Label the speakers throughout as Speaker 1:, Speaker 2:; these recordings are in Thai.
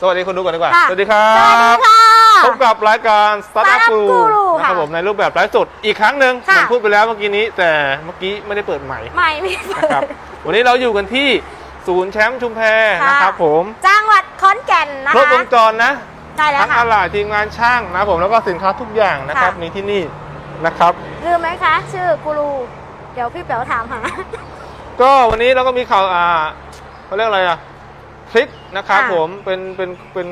Speaker 1: สวัสดีคนดูก่อนดีกว่า
Speaker 2: ค่ะ
Speaker 1: สวัสดีครั
Speaker 2: สวัสดี
Speaker 1: บ
Speaker 2: ค่ะ
Speaker 1: พบกับรายการ Startup
Speaker 2: Startup
Speaker 1: Guru
Speaker 2: Guru
Speaker 1: นะครับ
Speaker 2: ค่ะ
Speaker 1: ผมในรูปแบบไลฟ์สดอีกครั้งหนึ่งเห
Speaker 2: ค่ะ
Speaker 1: มือนพูดไปแล้วเมื่อกี้นี้ แต่เมื่อกี้ไม่ได้เปิดใหม่
Speaker 2: ไม่ไม่เปิ
Speaker 1: นะครับ
Speaker 2: ด
Speaker 1: วันนี้เราอยู่กันที่ศูนย์แชมป์ชุมแพ
Speaker 2: ค่ะ
Speaker 1: นะครับผม
Speaker 2: จังหวัดขอนแก่นนะ
Speaker 1: ครบ
Speaker 2: คะ
Speaker 1: วงจรนะ
Speaker 2: ใช่แล้ว
Speaker 1: ทั้ง
Speaker 2: ค่ะ
Speaker 1: อะไหล่ทีมงานช่างนะครับผมแล้วก็สินค้าทุกอย่างนะครับ
Speaker 2: ค่ะ
Speaker 1: มีที่นี่นะครับ
Speaker 2: ลืมไหมคะ ชื่อกูรู เดี๋ยวพี่เป๋วถามหา
Speaker 1: ก็วันนี้เราก็มีข่าวอ่าเขาเรียกอะไรอะ คลิปนะครับ
Speaker 2: ค่ะ
Speaker 1: ผมเป็นเป็นเป็น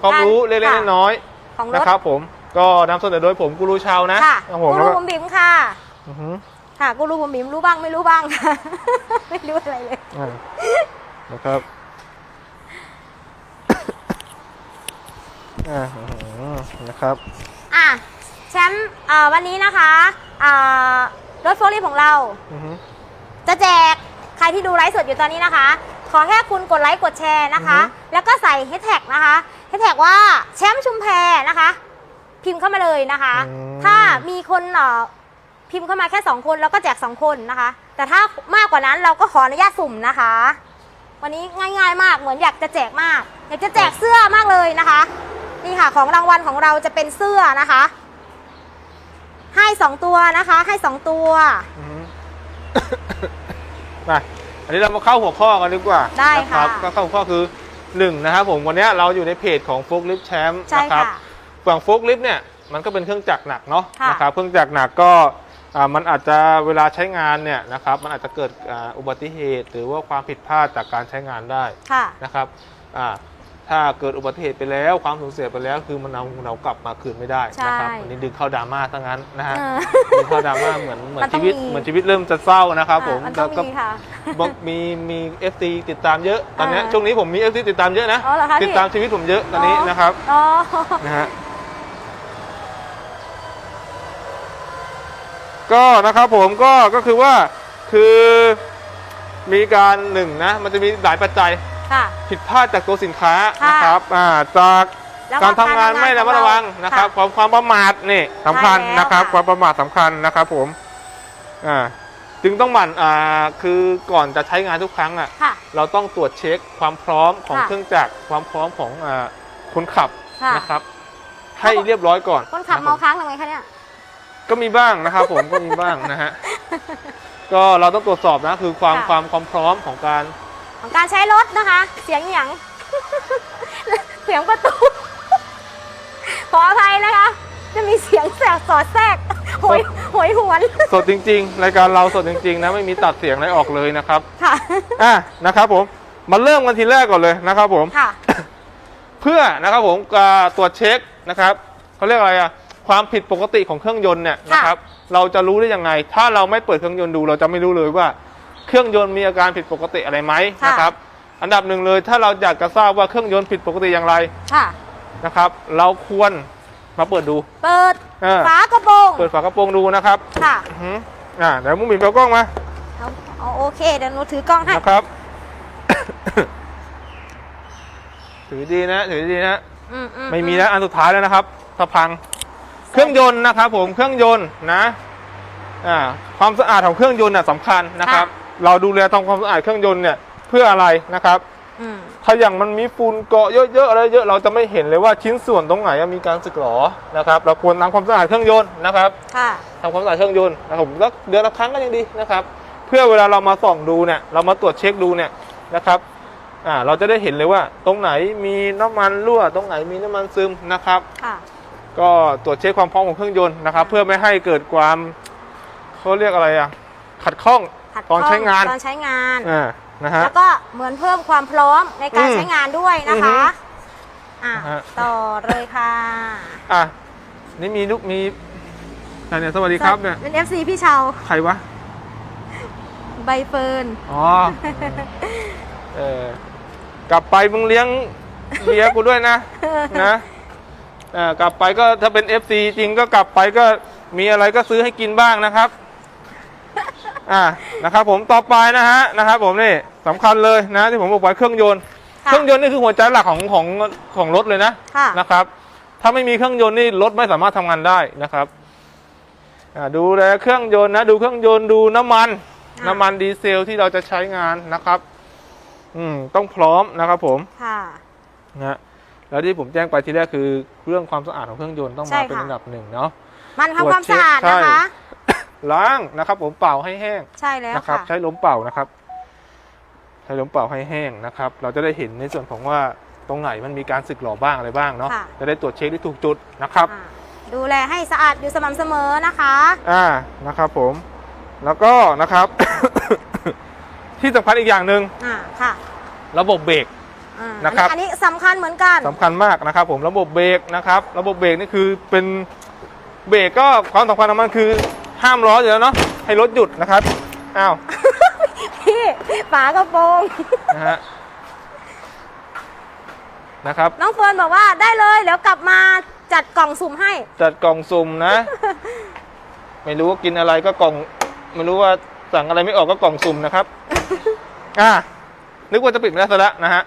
Speaker 1: ความรู้เล็ก
Speaker 2: ค่ะ
Speaker 1: ๆน้อย
Speaker 2: ของ
Speaker 1: ๆ
Speaker 2: ร
Speaker 1: นะ
Speaker 2: ถ
Speaker 1: ครับผมก็นำเสนอโดยผมกูรูชาวนะ
Speaker 2: ค่ะ
Speaker 1: ครับผม
Speaker 2: กู
Speaker 1: แล้ว
Speaker 2: รู
Speaker 1: ก็
Speaker 2: บุ๋มบิ๋มค่ะ
Speaker 1: อือฮึ
Speaker 2: ค่ะกูรูบุ๋มบิ๋มรู้บ้างไม่รู้บ้างค่ะไม่รู้อะไรเลย
Speaker 1: อ่านะครับอ่าอืมนะครับ
Speaker 2: อะแชมป์เอ่อวันนี้นะคะอ่ารถโฟลีของเรา
Speaker 1: อือฮึ
Speaker 2: จะแจกใครที่ดูไลฟ์สดอยู่ตอนนี้นะคะ ขอแค่คุณกดไลค์กดแชร์นะคะ
Speaker 1: อือฮึ
Speaker 2: แล้วก็ใส่แฮชแท็กนะคะแฮชแท็กว่าแชมป์ชุมแพนะคะ พิมพ์เข้ามาเลยนะคะ ถ้ามีคนเอ่อพิมพ์เข้ามาแค่ 2 คนเราก็แจก 2 คนนะคะ แต่ถ้ามากกว่านั้นเราก็ขออนุญาตสุ่มนะคะ วันนี้ง่าย ๆ มากเหมือนอยากจะแจกมาก อยากจะแจกเสื้อมากเลยนะคะ นี่ค่ะของรางวัลของเราจะเป็นเสื้อนะคะ ให้สองตัวนะคะ ให้สองตัว
Speaker 1: อือฮึมา อันนี้เรามาเข้าหัวข้อกันดีกว่า
Speaker 2: ได้
Speaker 1: นรับ
Speaker 2: ค่ะ
Speaker 1: ก็เข้าหัวข้อคือหนึ่งนะครับผมวันนี้เราอยู่ในเพจของฟุกลิฟแชมป์
Speaker 2: ใช่
Speaker 1: นะครับ
Speaker 2: ค่ะ
Speaker 1: ฝั่งโฟกลิฟต์เนี่ยมันก็เป็นเครื่องจักรหนักเนาะ
Speaker 2: ค่ะ
Speaker 1: นะครับเครื่องจักรหนักก็อ่ามันอาจจะเวลาใช้งานเนี่ยนะครับมันอาจจะเกิดอ่าอุบัติเหตุ หรือว่าความผิดพลาดจากการใช้งานได้
Speaker 2: ค่ะ
Speaker 1: นะครับอ่า ถ้าเกิดอุบัติเหตุไปแล้วความสูญเสียไปแล้ว คือมันเอาเรากลับมาคืนไม่ได้นะครับ
Speaker 2: ใช่
Speaker 1: อันนี้ดึงเข้าดราม่าทั้งนั้นนะฮะ
Speaker 2: เออ
Speaker 1: ดึงเข้าดราม่าเหมือนเหมือน
Speaker 2: มันต้อ
Speaker 1: ชี
Speaker 2: ง
Speaker 1: วิต
Speaker 2: มี
Speaker 1: เหมือนชีวิตเริ่มจะเศร้านะครับ ผม
Speaker 2: อะมันต้อง
Speaker 1: ก็
Speaker 2: มีค่ะ
Speaker 1: บอกมีมีเอฟซีติดตามเยอะตอนเนี้ย
Speaker 2: อ่า
Speaker 1: ช่วงนี้ผมมีเอฟซีติดตามเยอะนะ
Speaker 2: อ๋อเหรอคะ
Speaker 1: ติด
Speaker 2: พี่
Speaker 1: ตามชีวิตผมเยอะตอนนี้นะครับ
Speaker 2: อ๋อ
Speaker 1: นะฮะก็นะครับผมก็ก็คือว่าคือมีการหนึ่งนะมันจะมีหลายปัจจัย
Speaker 2: ค่ะ
Speaker 1: ผิดพลาดจากตัวสินค้า
Speaker 2: ค่ะ
Speaker 1: นะครับอ่าจาก
Speaker 2: แล้ว
Speaker 1: การทำงาน
Speaker 2: ก
Speaker 1: ไม่ระมัดระวังนะครับ
Speaker 2: ค่ะ
Speaker 1: ความความประมาทนี่สำคัญ
Speaker 2: ใช่แล้ว
Speaker 1: นะครับ
Speaker 2: ค่ะ
Speaker 1: ความประมาทสำคัญนะครับผมอ่าจึงต้องหมั่นอ่าคือก่อนจะใช้งานทุกครั้งอะ
Speaker 2: ค่ะ
Speaker 1: เราต้องตรวจเช็คความพร้อมของ
Speaker 2: ค่ะ
Speaker 1: เครื่องจักรความพร้อมของอ่าคนขับ
Speaker 2: ค่ะ
Speaker 1: นะครับ ให้เรียบร้อยก่อน
Speaker 2: คนขับ
Speaker 1: นะ
Speaker 2: เมา
Speaker 1: ผม
Speaker 2: ค้างทำไงคะเนี่ย
Speaker 1: ก็มีบ้างนะครับผมก็มีบ้างนะฮะก็เราต้องตรวจสอบนะคือความ
Speaker 2: ค่ะ
Speaker 1: ความความพร้อมของการ
Speaker 2: ของการใช้รถนะคะ เสียงหยังเสียงประตู ขออภัยนะคะ จะมีเสียงแสบสอดแทรกโหยโหยหวน
Speaker 1: สดจริง ๆ รายการเราสดจริง ๆ นะ ไม่มีตัดเสียงอะไรออกเลยนะครับ
Speaker 2: ค่ะ
Speaker 1: อะนะครับผมมาเริ่มกันทีแรกก่อนเลยนะครับผม
Speaker 2: ค่ะ
Speaker 1: เพื่อนะครับผมการตรวจเช็คนะครับเขาเรียกอะไรอะความผิดปกติของเครื่องยนต์เนี่ย
Speaker 2: ค่ะ
Speaker 1: นะครับ เราจะรู้ได้ยังไง ถ้าเราไม่เปิดเครื่องยนต์ดู เราจะไม่รู้เลยว่า เครื่องยนต์มีอาการผิดปกติอะไรไหมนะครับ อันดับหนึ่งเลยถ้าเราอยากจะทราบว่าเครื่องยนต์ผิดปกติอย่างไร
Speaker 2: ค่ะ
Speaker 1: นะครับ เราควรมาเปิดดู
Speaker 2: เปิด
Speaker 1: เออ
Speaker 2: ฝากระโปรง
Speaker 1: เปิดฝากระโปรงดูนะครับ
Speaker 2: ค่ะ
Speaker 1: อือหืออ่าเดี๋ยวมุ้งบิ่มเอากล้องมา
Speaker 2: เอาเอาโอเคเดี๋ยวหนูถือกล้องให้
Speaker 1: นะครับ ถือดีนะถือดีนะ
Speaker 2: อือื
Speaker 1: ไม่มีแล้วอันสุดท้ายแล้วนะครับถ้าพัง เครื่องยนต์นะครับ ผมเครื่องยนต์นะอ่าความสะอาดของเครื่องยนต์น่ะสำคัญนะครับ เราดูแลทำความสะอาดเครื่องยนต์เนี่ยเพื่ออะไรนะครับ
Speaker 2: อืม
Speaker 1: ถ้าอย่างมันมีฝุ่นเกาะเยอะๆอะไรเยอะเราจะไม่เห็นเลยว่าชิ้นส่วนตรงไหนมีการสึกหรอนะครับ เราควรทำความสะอาดเครื่องยนต์นะครับ
Speaker 2: ค่ะ
Speaker 1: ทำความสะอาดเครื่องยนต์นะครับผมแล้วเดือนละครั้งก็ยังดีนะครับ เพื่อเวลาเรามาส่องดูเนี่ยเรามาตรวจเช็คดูเนี่ยนะครับอ่าเราจะได้เห็นเลยว่า ตรงไหนมีน้ำมันรั่ว ตรงไหนมีน้ำมันซึมนะครับ
Speaker 2: ค่ะ
Speaker 1: ก็ตรวจเช็คความพร้อมของเครื่องยนต์นะครับ เพื่อไม่ให้เกิดความเขาเรียกอะไรอะขัดข้อง
Speaker 2: ขัด
Speaker 1: ตอนใช้งาน
Speaker 2: ตอนใช้งาน
Speaker 1: อ่านะฮะ
Speaker 2: แล้วก็เหมือนเพิ่มความพร้อมในการ
Speaker 1: อืม
Speaker 2: ใช้งานด้วยนะคะอะ
Speaker 1: นะฮะ
Speaker 2: ต่อเลยค่ะ
Speaker 1: อะนี่มีลูกมีอะเนี่ยสวัสดีครับเนี่ย
Speaker 2: เป็น FC พี่เชา
Speaker 1: ใครวะ
Speaker 2: ใบเฟิร์น
Speaker 1: อ๋อเออกลับไปมึงเลี้ยงเลี้ยงกูด้วยนะนะอ่ากลับไปก็ถ้าเป็น FC จริงก็กลับไปก็มีอะไรก็ซื้อให้กินบ้างนะครับ อ่านะครับผมต่อไปนะฮะนะครับผมนี่สำคัญเลยนะที่ผมบอกไว้เครื่องยนต์
Speaker 2: ค่ะ
Speaker 1: เครื่องยนต์นี่คือหัวใจหลักของของของรถเลยนะ
Speaker 2: ค่ะ
Speaker 1: นะครับถ้าไม่มีเครื่องยนต์นี่รถไม่สามารถทำงานได้นะครับอ่าดูแลเครื่องยนต์นะดูเครื่องยนต์ดูน้ำมัน
Speaker 2: อ่า
Speaker 1: น้ำมันดีเซลที่เราจะใช้งานนะครับ อืมต้องพร้อมนะครับผม
Speaker 2: ค่ะ
Speaker 1: นะฮะแล้วที่ผมแจ้งไปทีแรกคือเรื่องความสะอาดของเครื่องยนต์ต้อง
Speaker 2: ใช่
Speaker 1: มาเป็น
Speaker 2: ค่ะ
Speaker 1: อันดับหนึ่งเนาะ
Speaker 2: มันทำความสะอาด
Speaker 1: ตรวจเช็ค
Speaker 2: นะคะ
Speaker 1: ใช่ ล้างนะครับ ผมเป่าให้แห้ง
Speaker 2: ใช่แล้ว
Speaker 1: นะครับ
Speaker 2: ค่ะ
Speaker 1: ใช้ลมเป่านะครับ ใช้ลมเป่าให้แห้งนะครับ เราจะได้เห็นในส่วนของว่าตรงไหนมันมีการสึกหรอบ้างอะไรบ้างเนาะ
Speaker 2: ค่ะ
Speaker 1: จะได้ตรวจเช็คได้ถูกจุดนะครับ
Speaker 2: อ่าดูแลให้สะอาดอยู่สม่ำเสมอนะคะ
Speaker 1: อ่านะครับผมแล้วก็นะครับ ที่สำคัญอีกอย่างหนึ่ง
Speaker 2: อ่าค่ะ
Speaker 1: ระบบเบรก
Speaker 2: อ่า
Speaker 1: นะครับ
Speaker 2: อันนี้สำคัญเหมือนกัน
Speaker 1: สำคัญมากนะครับผมระบบเบรกนะครับ ระบบเบรกนี่คือเป็นเบรกก็ความสำคัญของมันคือ ห้ามล้ออยู่แล้วเนาะให้รถหยุดนะครับอ้าว
Speaker 2: พี่ฝากระโปรง
Speaker 1: นะฮะนะครับ
Speaker 2: น้องเฟิร์นบอกว่าได้เลยเดี๋ยวกลับมาจัดกล่องสุ่มให้
Speaker 1: จัดกล่องสุ่มนะ ไม่รู้ว่ากินอะไรก็กล่อง ไม่รู้ว่าสั่งอะไรไม่ออกก็กล่องสุ่มนะครับ อ่านึกว่าจะปิดไม่ได้ซะแล้วนะฮะ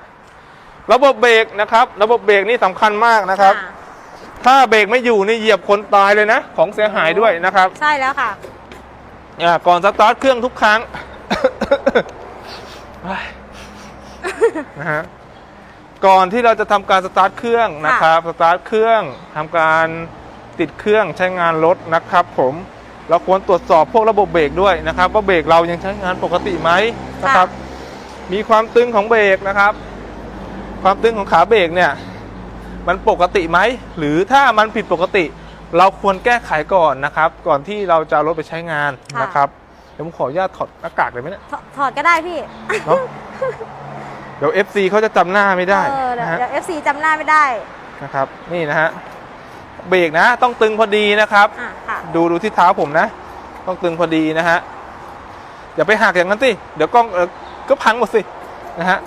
Speaker 1: ระบบเบรกนะครับ ระบบเบรกนี่สำคัญมากนะครับ
Speaker 2: อ่า
Speaker 1: ถ้าเบรกไม่อยู่นี่เหยียบคนตายเลยนะ ของเสียหายด้วยนะครับ
Speaker 2: ใช่แล้วค่ะ
Speaker 1: อ่าก่อนสตาร์ทเครื่องทุกครั้ง นะฮะก่อนที่เราจะทำการสตาร์ทเครื่องนะครับสตาร์ทเครื่องทำการติดเครื่องใช้งานรถนะครับ ผมเราควรตรวจสอบพวกระบบเบรกด้วยนะครับว่าเบรกเรายังใช้งานปกติไหมนะครับ มีความตึงของเบรกนะครับ ความตึงของขาเบรกเนี่ย มันปกติไหมหรือถ้ามันผิดปกติ เราควรแก้ไขก่อนนะครับ ก่อนที่เราจะเอารถไปใช้งาน
Speaker 2: ค่ะ
Speaker 1: นะครับเดี๋ยวผมขออนุญาตถอดหน้ากากเลยไหมเนี่ย
Speaker 2: ถอถอดก็ได้พี่
Speaker 1: เนาะ เดี๋ยว FC เขาจะจำหน้าไม่ได้
Speaker 2: เออเดี๋ยว
Speaker 1: นะฮะ
Speaker 2: เดี๋ยว FC จำหน้าไม่ได้
Speaker 1: นะครับนี่นะฮะเบรกนะ ต้องตึงพอดีนะครับ
Speaker 2: อ่าค่ะ
Speaker 1: ดูดูที่เท้าผมนะ ต้องตึงพอดีนะฮะอย่าไปหักอย่างนั้นสิเดี๋ยวกล้องเออก็พังหมดสินะฮะ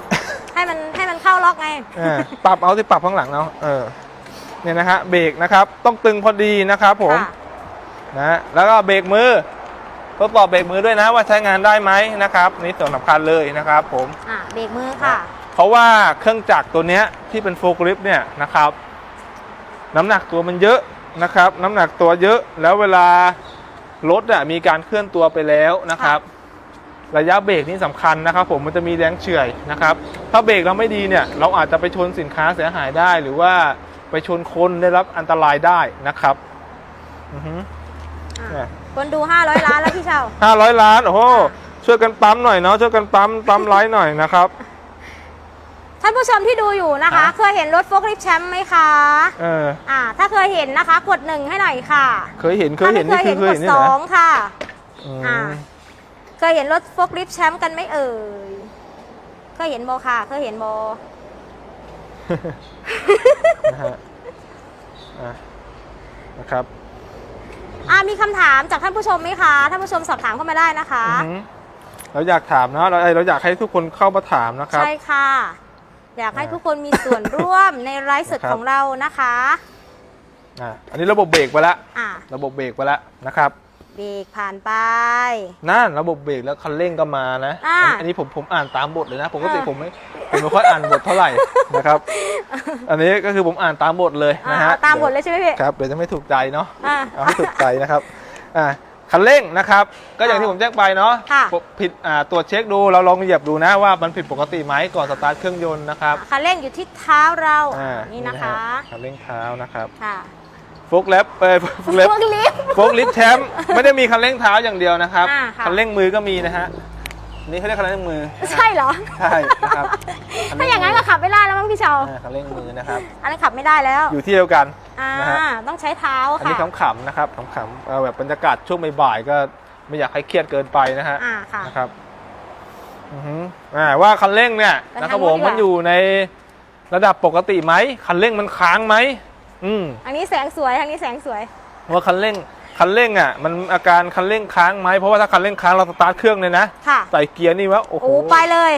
Speaker 2: ล็อกไง
Speaker 1: เออปรับเอาที่ปรับข้างหลังเอาเออเนี่ยนะฮะเบรกนะครับ ต้องตึงพอดีนะครับผม
Speaker 2: ค่ะ
Speaker 1: นะฮะแล้วก็เบรกมือทดสอบเบรกมือด้วยนะว่าใช้งานได้ไหมนะครับนี่ส่วนสำคัญเลยนะครับผม
Speaker 2: อ่าเบรกมือค่ะ
Speaker 1: เพราะว่าเครื่องจักรตัวเนี้ยที่เป็นโฟล์คลิฟต์เนี่ยนะครับ น้ำหนักตัวมันเยอะนะครับ น้ำหนักตัวเยอะแล้วเวลารถอะมีการเคลื่อนตัวไปแล้วนะครับ ระยะเบรกนี่สำคัญนะครับ ผมมันจะมีแรงเฉื่อยนะครับ ถ้าเบรกเราไม่ดีเนี่ย เราอาจจะไปชนสินค้าเสียหายได้ หรือว่าไปชนคนได้รับอันตรายได้นะครับอือฮึ
Speaker 2: อ่า
Speaker 1: เนี่ย
Speaker 2: คนดู 500 ล้านแล้วพี่เชา
Speaker 1: ห้าร้อยล้าน โอ้โหช่วยกันปั๊มหน่อยเนาะช่วยกันปั๊มปั๊มไลค์หน่อยนะครับ
Speaker 2: ท่านผู้ชมที่ดูอยู่นะคะ
Speaker 1: ฮะ
Speaker 2: เคยเห็นรถโฟล์คลิฟต์แชมป์ไหมคะ
Speaker 1: เออ
Speaker 2: อ่า ถ้าเคยเห็นนะคะ กดหนึ่งให้หน่อยค่ะ
Speaker 1: เคยเห็นเคยเห็น
Speaker 2: ถ้า
Speaker 1: นี่
Speaker 2: ไม่
Speaker 1: คือเคย
Speaker 2: ก
Speaker 1: เห็
Speaker 2: ด
Speaker 1: นนี่
Speaker 2: ส
Speaker 1: เหร
Speaker 2: อ
Speaker 1: อง
Speaker 2: ค่ะ
Speaker 1: อืม
Speaker 2: อ่า เคยเห็นรถโฟล์คลิฟต์แชมป์กันไหมเอ่ย เคยเห็นโบค่ะ เคยเห็นโบ
Speaker 1: นะฮะอะนะครับ
Speaker 2: อ่ามีคำถามจากท่านผู้ชมไหมคะ ท่านผู้ชมสอบถามเข้ามาได้นะคะ
Speaker 1: อือหือเราอยากถามเนาะเราเราอยากให้ทุกคนเข้ามาถามนะครับ
Speaker 2: ใช่ค่ะ อยากให้
Speaker 1: อ่า
Speaker 2: ทุกคนมีส่วนร่วมในไลฟ์สด
Speaker 1: นะครับ
Speaker 2: ของเรานะคะ
Speaker 1: อะอันนี้ระบบเบรกไปแล้ว
Speaker 2: อ่า
Speaker 1: ระบบเบรกไปแล้วนะครับ
Speaker 2: เบรกผ่านไป
Speaker 1: นั่นระบบเบรกแล้วคันเร่งก็มานะ
Speaker 2: อ่า
Speaker 1: อันอันนี้ผมผมอ่านตามบทเลยนะ ผมก็ติ
Speaker 2: เออ
Speaker 1: ผมไม่ผมไม่ค่อยอ่านบทเท่าไหร่นะครับ อันนี้ก็คือผมอ่านตามบทเลย
Speaker 2: อ่า
Speaker 1: นะฮะ
Speaker 2: เอาตามบทเลยใช่ไหมพี่
Speaker 1: ครับเดี๋ยวจะไม่ถูกใจเนาะ
Speaker 2: อ่า
Speaker 1: เอาให้ถูกใจนะครับอ่าคันเร่งนะครับ ก็อย่างที่ผมแจ้งไปเนาะ
Speaker 2: ค่ะ
Speaker 1: ผิดอ่าตรวจเช็คดูเราลองเหยียบดูนะว่ามันผิดปกติไหมก่อนสตาร์ทเครื่องยนต์นะครับ
Speaker 2: คันเร่งอยู่ที่เท้าเรา
Speaker 1: อ่า
Speaker 2: นี่นะคะ
Speaker 1: ฮคันเร่งเท้านะครับ
Speaker 2: ค่ะ
Speaker 1: โฟกแลปเอ้ยโฟกแลป
Speaker 2: พวกลิฟต์
Speaker 1: โฟกลิฟต์แชมป์ไม่ได้มีคันเร่งเท้าอย่างเดียวนะครับ
Speaker 2: อ่าค่ะ
Speaker 1: คันเร่งมือก็มีนะฮะ นี่เขาเรียกคันเร่งมือนะฮะ
Speaker 2: ใช่เหรอ
Speaker 1: ใช่นะครับ
Speaker 2: ถ้าอย่างนั้นก็ขับไม่ได้แล้วมั้งพี่เชา
Speaker 1: อ่าคันเร่งมือนะครับ
Speaker 2: อันนั้นขับไม่ได้แล้ว
Speaker 1: อยู่ที่เดียวกัน
Speaker 2: อ่า
Speaker 1: นะฮะ
Speaker 2: ต้องใช้เท้า
Speaker 1: อันนี้
Speaker 2: ค่ะ
Speaker 1: ขำๆนะครับขำๆเอาแบบบรรยากาศช่วงบ่ายๆก็ไม่อยากให้เครียดเกินไปนะฮะ
Speaker 2: อ่าค่ะ
Speaker 1: นะครับอือฮึอ่าว่าคันเร่งเนี่ย
Speaker 2: ไป
Speaker 1: นะครับ
Speaker 2: ทาง
Speaker 1: ผ
Speaker 2: นู้
Speaker 1: ม
Speaker 2: นดีกว่ามั
Speaker 1: มันอยู่ในระดับปกติไหมคันเร่งมันค้างไหม อืม
Speaker 2: อันนี้แสงสวยทางนี้แสงสวย
Speaker 1: ว่าคันเร่งคันเร่งอะ มันอาการคันเร่งค้างไหมเพราะว่าถ้าคันเร่งค้างเราสตาร์ทเครื่องเลยนะ
Speaker 2: ค่ะ
Speaker 1: ใส่เกียร์นี่วะโอ้โห
Speaker 2: โอ้ไปเลย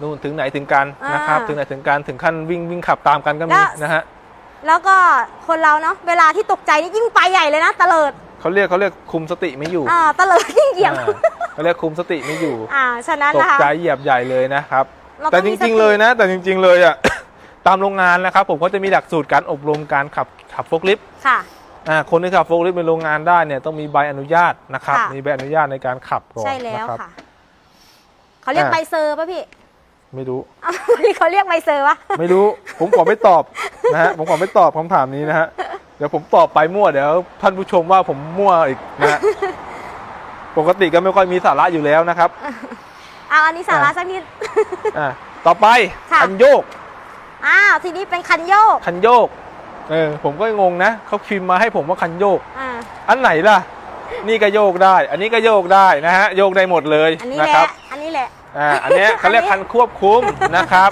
Speaker 1: นู่นถึงไหนถึงกัน
Speaker 2: อ่าน
Speaker 1: นะครับถึงไหนถึงกันถึงขั้นวิ่งวิ่งขับตามกันก็
Speaker 2: แล้
Speaker 1: มี
Speaker 2: ว
Speaker 1: นะฮะ
Speaker 2: แล้วก็คนเราเนาะเวลาที่ตกใจนี่ยิ่งไปใหญ่เลยนะตะเลิด
Speaker 1: เขาเรียกเขาเรียกคุมสติไม่อยู่
Speaker 2: อ่าตะเลิดยิ่งเหยียบ
Speaker 1: อ่าเขาเรียกคุมสติไม่อยู่
Speaker 2: อ่าฉะนั้น
Speaker 1: ตก
Speaker 2: นะคะ
Speaker 1: ใจเหยียบใหญ่เลยนะครับ
Speaker 2: เรา
Speaker 1: แต่
Speaker 2: ต้อง
Speaker 1: จ
Speaker 2: มีสติ
Speaker 1: ริงๆเลยนะ แต่จริง ๆเลยอะ ตามโรงงานนะครับผมก็จะมีหลักสูตรการอบรมการขับขับโฟล์คลิฟต์
Speaker 2: ค่ะ
Speaker 1: อ่าคนที่ขับโฟล์คลิฟต์ในโรงงานได้เนี่ยต้องมีใบอนุญาตนะครับ
Speaker 2: ค่ะ
Speaker 1: มีใบอนุญาตในการขับก่อน
Speaker 2: ใช่แล้ว
Speaker 1: นะครับ
Speaker 2: ค่ะ เขาเรียก
Speaker 1: อ่า
Speaker 2: ใบเซอร์ป่ะพี่
Speaker 1: ไม่รู้
Speaker 2: เอานี่เขาเรียกไมเซอร์วะ
Speaker 1: ไม่รู้ ผมขอไม่ตอบนะฮะผมขอไม่ตอบคำถามนี้นะฮะเดี๋ยวผมตอบไปมั่วเดี๋ยวท่านผู้ชมว่าผมมั่วอีกนะฮะปกติก็ไม่ค่อยมีสาระอยู่แล้วนะครับ
Speaker 2: เอาอันนี้สาระสักนิด
Speaker 1: อ่าต่อไป
Speaker 2: ค่ะ
Speaker 1: คันโยก
Speaker 2: อ้าวทีนี้เป็นคันโยก
Speaker 1: คันโยก เออผมก็งงนะเขาพิมพ์มาให้ผมว่าคันโยก
Speaker 2: อ่า
Speaker 1: อันไหนล่ะ นี่ก็โยกได้ อันนี้ก็โยกได้นะฮะโยกได้หมดเลย
Speaker 2: อันนี้
Speaker 1: นะ
Speaker 2: แห
Speaker 1: ครั
Speaker 2: ละ
Speaker 1: บ
Speaker 2: อันนี้แหละ
Speaker 1: อ่าอันเนี้ยเขาเรียก
Speaker 2: อันนี้
Speaker 1: คันควบคุมนะครับ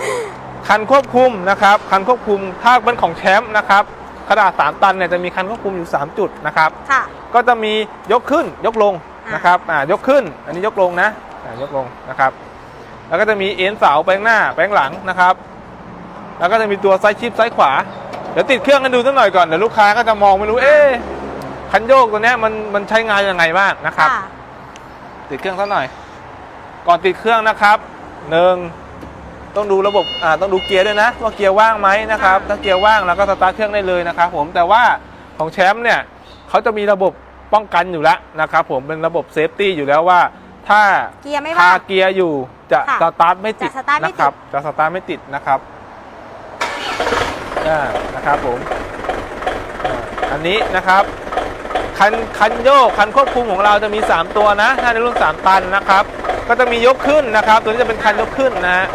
Speaker 1: คันควบคุมนะครับ คันควบคุมถ้าเป็นของแชมป์นะครับขนาด3ตันเนี่ยจะมีคันควบคุมอยู่ 3 จุดนะครับ
Speaker 2: ค่ะ
Speaker 1: ก็จะมียกขึ้นยกลง
Speaker 2: อะ
Speaker 1: นะครับอ่ายกขึ้น อันนี้ยกลงนะอ่ายกลงนะครับ แล้วก็จะมีเอ็นเสาไปข้างหน้าไปข้างหลังนะครับ แล้วก็จะมีตัวซ้ายชิปซ้ายขวา เดี๋ยวติดเครื่องกันดูสักหน่อยก่อน เดี๋ยวลูกค้าก็จะมองไม่รู้ เอ๊ะคันโยกตัวเนี้ยมันมันใช้งานยังไงบ้างนะครับ
Speaker 2: ค่ะ
Speaker 1: ติดเครื่องสักหน่อย ก่อนติดเครื่องนะครับหนึ่งต้องดูระบบอ่าต้องดูเกียร์ด้วยนะว่าเกียร์ว่างไหมนะครับ
Speaker 2: ค่ะ
Speaker 1: ถ้าเกียร์ว่างเราก็สตาร์ทเครื่องได้เลยนะครับผมแต่ว่าของแชมป์เนี่ยเขาจะมีระบบป้องกันอยู่แล้วนะครับผมเป็นระบบเซฟตี้อยู่แล้วว่า ถ้า
Speaker 2: เกียร์ไม่
Speaker 1: คา
Speaker 2: ว่าง
Speaker 1: เกียร์อยู่จะ
Speaker 2: ค่ะ
Speaker 1: สตาร์ทไม่ติด
Speaker 2: จะสตาร์ทไม่
Speaker 1: นะ
Speaker 2: ติด
Speaker 1: ครับจะสตาร์ทไม่ติดนะครับ อ่านะครับผมอ่าอันนี้นะครับคันคันโยกคันควบคุมของเราจะมี 3 ตัวนะถ้าในรุ่น 3 ตันนะครับ ก็จะมียกขึ้นนะครับ ตัวนี้จะเป็นคันยกขึ้นนะฮะ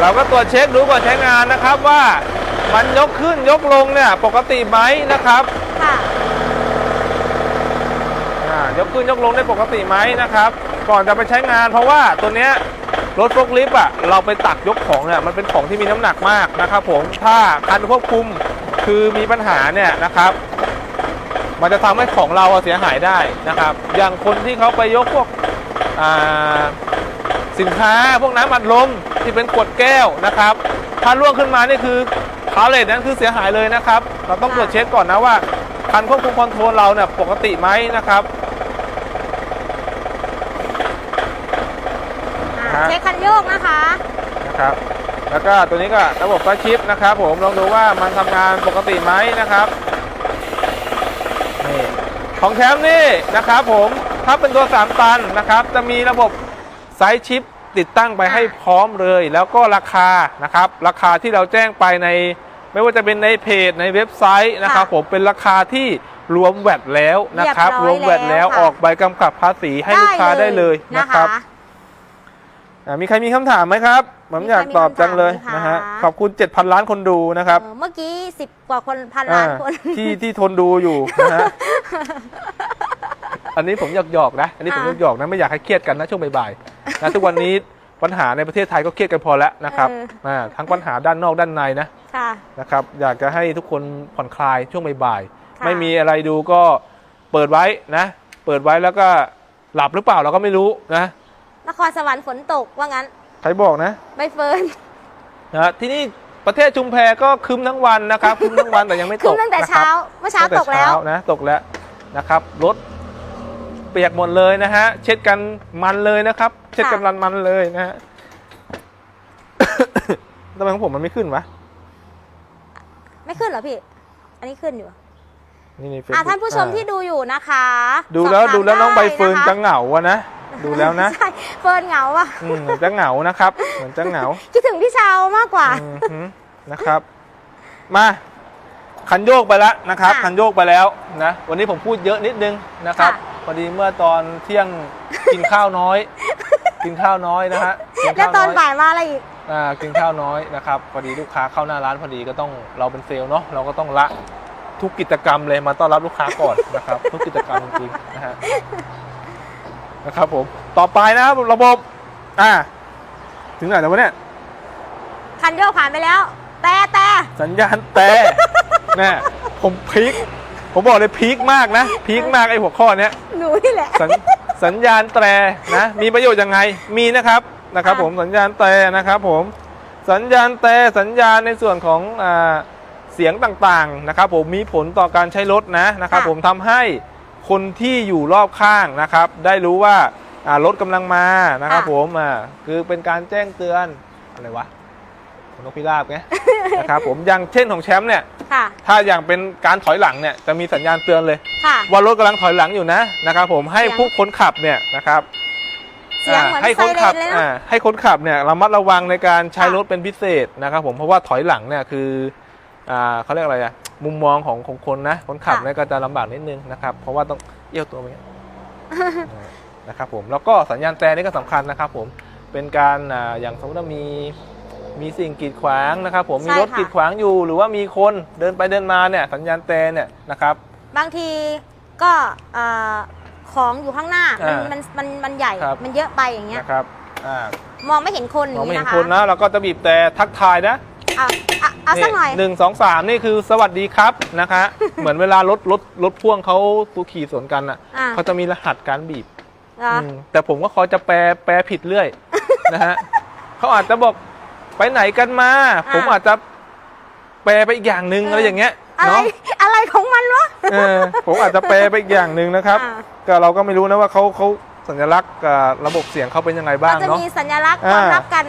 Speaker 1: เราก็ตรวจเช็คดูก่อนใช้งานนะครับว่ามันยกขึ้นยกลงเนี่ยปกติไหมนะครับ
Speaker 2: ค่ะ
Speaker 1: อ่ายกขึ้นยกลงได้ปกติไหมนะครับ ก่อนจะไปใช้งานเพราะว่าตัวเนี้ย รถฟล์คลิฟต์อะเราไปตักยกของเนี่ยมันเป็นของที่มีน้ำหนักมากนะครับผมถ้าคันควบคุมคือมีปัญหาเนี่ยนะครับมันจะทำให้ของเราเสียหายได้นะครับ อย่างคนที่เขาไปยกพวกอ่าสินค้าพวกน้ำอัดลมที่เป็นขวดแก้วนะครับ ถ้าล่วงขึ้นมานี่คือพาเลทนั้นคือเสียหายเลยนะครับ เราต้องตรวจเช็คก่อนนะว่าคันควบคุมคอนโทรลเราเนี่ยปกติไหมนะครับ
Speaker 2: อ่า
Speaker 1: ฮะ
Speaker 2: เช็คคันโยกนะคะ
Speaker 1: นะครับ แล้วก็ตัวนี้ก็ระบบไฟชิปนะครับ ผมลองดูว่ามันทำงานปกติไหมนะครับนี่ของแชมป์นี่นะครับผมถ้าเป็นตัว 3 ตันนะครับ จะมีระบบไซส์ชิปติดตั้งไปให้พร้อมเลย แล้วก็ราคานะครับ ราคาที่เราแจ้งไปใน ไม่ว่าจะเป็นในเพจในเว็บไซต์นะครับ ผมเป็นราคาที่รวมแวดแล้วนะครับ
Speaker 2: เรี
Speaker 1: ร
Speaker 2: ยบร้อย
Speaker 1: วมแวดแล้ว
Speaker 2: แล้วค่ะ
Speaker 1: ออกใบกำกับภาษีให้ลูกค้าได้เลยนะครับ อ่ามีใครมีคำถามไหมครับ ผมอยากตอบจังเลย
Speaker 2: มีใครมีคำถามไหมคะ
Speaker 1: นะฮะ ขอบคุณ 7,000 ล้านคนดูนะครับ
Speaker 2: เออเมื่อกี้สิบกว่าคนพันล้านคน
Speaker 1: อ่าที่ที่ทนดูอยู่นะฮะ อันนี้ผมหยอกหยอกๆนะ อันนี้ผมหย
Speaker 2: อ่า
Speaker 1: อกหยอกๆนะไม่อยากให้เครียดกันนะช่วงบ่ายๆนะทุกวันนี้ปัญหาในประเทศไทยก็เครียดกันพอแล้วนะครับ
Speaker 2: เออา
Speaker 1: ทั้งปัญหาด้านนอกด้านในนะ
Speaker 2: ค่ะ
Speaker 1: นะครับอยากจะให้ทุกคนผ่อนคลายช่วงบ่ายๆ
Speaker 2: ค่ะ
Speaker 1: ไม่มีอะไรดูก็เปิดไว้นะ เปิดไว้แล้วก็หลับหรือเปล่าเราก็ไม่รู้นะ
Speaker 2: นครสวรรค์ฝนตกว่างั้น
Speaker 1: ใครบอกนะ
Speaker 2: ใบเฟิร์น
Speaker 1: นะฮะที่นี่ประเทศชุมแพก็คืมทั้งวันนะครับคืมทั้งวันแต่ยังไม่ต
Speaker 2: ขึ้
Speaker 1: ก
Speaker 2: นตั้งแต่
Speaker 1: นะครั
Speaker 2: เช้า
Speaker 1: บ
Speaker 2: เมื่อเช้า
Speaker 1: ตั้ง
Speaker 2: ตกแล้ว
Speaker 1: นะตกแล้วนะครับรถเปียกหมดเลยนะฮะ เช็ดกันมันเลยนะครับ เช็ดกันรันมันเลยนะฮะทำไมของผมมันไม่ขึ้นวะ
Speaker 2: ไม่ขึ้นเหรอพี่ อันนี้ขึ้นอยู่
Speaker 1: นี่ในเฟซ
Speaker 2: อะท่านผู้ชมที่ดูอยู่นะคะ
Speaker 1: ดูแล้ว
Speaker 2: สบถาม
Speaker 1: ดูแล้วน้องใบเฟิร์น
Speaker 2: ได้
Speaker 1: จะ
Speaker 2: นะคะ
Speaker 1: เหงาอะนะ ดูแล้วนะ
Speaker 2: ใช่เฟิร์นเหงาว่ะ
Speaker 1: อืมเหมือนจะเหงานะครับ เหมือนจะเหงา
Speaker 2: คิดถึงพี่เชาวมากกว่า
Speaker 1: อืมฮึนะครับ มาคันโยกไปแล้วนะครับ
Speaker 2: ค่ะ
Speaker 1: คันโยกไปแล้วนะวันนี้ผมพูดเยอะนิดนึงนะครับ
Speaker 2: ค่ะ
Speaker 1: พอดีเมื่อตอนเที่ยงกินข้าวน้อย กินข้าวน้อยนะฮะกิน
Speaker 2: แล้ว
Speaker 1: ข้าว
Speaker 2: ตอน
Speaker 1: น้อย
Speaker 2: บ่ายมาอะไรอีก
Speaker 1: อ่ากินข้าวน้อยนะครับพอดีลูกค้าเข้าหน้าร้านพอดีก็ต้องเราเป็นเซลล์เนาะเราก็ต้องละทุกกิจกรรมเลยมาต้อนรับลูกค้าก่อน นะครับ ทุกกิจกรรมจริงๆนะฮะ นะครับผมต่อไปนะครับระบบอ่าถึงไหนแล้ววะเนี่ย
Speaker 2: คันโยกผ่านไปแล้ว แต่แต่
Speaker 1: สัญญาณแต่แน่ผมพีคผมบอกเลยพีคมากนะพีคมากไอ้หัวข้อเนี้ย
Speaker 2: หนูนี่แหละ
Speaker 1: สัญสัญญาณแตรนะมีประโยชน์ยังไงมีนะครับนะครับ
Speaker 2: ค่ะ
Speaker 1: ผมสัญญาณแตรนะครับ ผมสัญญาณแตรสัญญาณในส่วนของอ่าเสียงต่างๆนะครับ ผมมีผลต่อการใช้รถนะนะครับ ผมทำให้ คนที่อยู่รอบข้างนะครับ ได้รู้ว่าอ่ารถกำลังมานะครับผมอ่าคือเป็นการแจ้งเตือนอะไรวะนกพิราบไง นะครับผมอย่างเช่นของแชมป์เนี่ย
Speaker 2: ค่ะ
Speaker 1: ถ้าอย่างเป็นการถอยหลังเนี่ยจะมีสัญญาณเตือนเลย
Speaker 2: ค่ะ
Speaker 1: ว่ารถกำลังถอยหลังอยู่นะนะครับ ผมให้
Speaker 2: เสียง
Speaker 1: ผู้คนขับเนี่ยนะครับ
Speaker 2: เสียงเหมือน
Speaker 1: ให้
Speaker 2: ไซ
Speaker 1: คน
Speaker 2: เร
Speaker 1: ขับ
Speaker 2: นเลยนะ
Speaker 1: อ่าให้คนขับเนี่ยระมัดระวังในการใช้
Speaker 2: ค่ะ
Speaker 1: รถเป็นพิเศษนะครับ ผมเพราะว่าถอยหลังเนี่ยคืออ่าเขาเรียกอะไรอะ มุมมองของของคนนะคนขับเนี่ยก็จะลำบากนิดนึงนะครับ เพราะว่าต้องเอี้ยวตัวไปนะครับผมแล้วก็สัญญาณแตรนี่ก็สำคัญนะครับผมเป็นการอ่าอย่างสมมติว่ามีมีสิ่งกีดขวางนะครับ ผมมี
Speaker 2: ใช่
Speaker 1: รถ
Speaker 2: ค่ะ
Speaker 1: กีดขวางอยู่ หรือว่ามีคนเดินไปเดินมาเนี่ยสัญญาณแตรเนี่ยนะครับ
Speaker 2: บางทีก็เอ่อของอยู่ข้างหน้ามัน
Speaker 1: อ่ามั
Speaker 2: มันมันมันใหญ่
Speaker 1: ครับ
Speaker 2: มันเยอะไปอย่างเงี้ย
Speaker 1: นะครับอ่าม
Speaker 2: องไม่เห็นคนอ
Speaker 1: ม
Speaker 2: ย่า
Speaker 1: อง
Speaker 2: ง
Speaker 1: ไม่
Speaker 2: นี้
Speaker 1: เห็น
Speaker 2: นะคะ
Speaker 1: คนนะเราก็จะบีบแต่ทักทายนะ
Speaker 2: เอาเอาเอาสักหน่อย
Speaker 1: หนึ่งสองสามนี่คือสวัสดีครับนะคะ เหมือนเวลารถรถรถพ่วงเขาตัวขี่สวนกันอะ
Speaker 2: อ่า
Speaker 1: เขาจะมีรหัสการบีบ
Speaker 2: เหรอ
Speaker 1: อืมแต่ผมก็คอยจะแปลแปลผิดเรื่อย นะฮะเขาอาจจะบอกไปไหนกันมา
Speaker 2: อ่า
Speaker 1: ผมอาจจะแปลไปอีกอย่างหนึ่ง
Speaker 2: เอออ
Speaker 1: อะไรอย่างเงี้ย
Speaker 2: อะไร
Speaker 1: เนาะ
Speaker 2: อะไรของมันวะ
Speaker 1: เออผมอาจจะแปลไปอีกอย่างหนึ่งนะครับ
Speaker 2: อ่า
Speaker 1: ก็เราก็ไม่รู้นะว่าเขาเขาสัญลักษณ์กับระบบเสียงเขาเป็นยังไงบ้าง
Speaker 2: ก็จะ
Speaker 1: เนาะ
Speaker 2: มีสัญลักษณ์ความ
Speaker 1: อ่า
Speaker 2: ลับกัน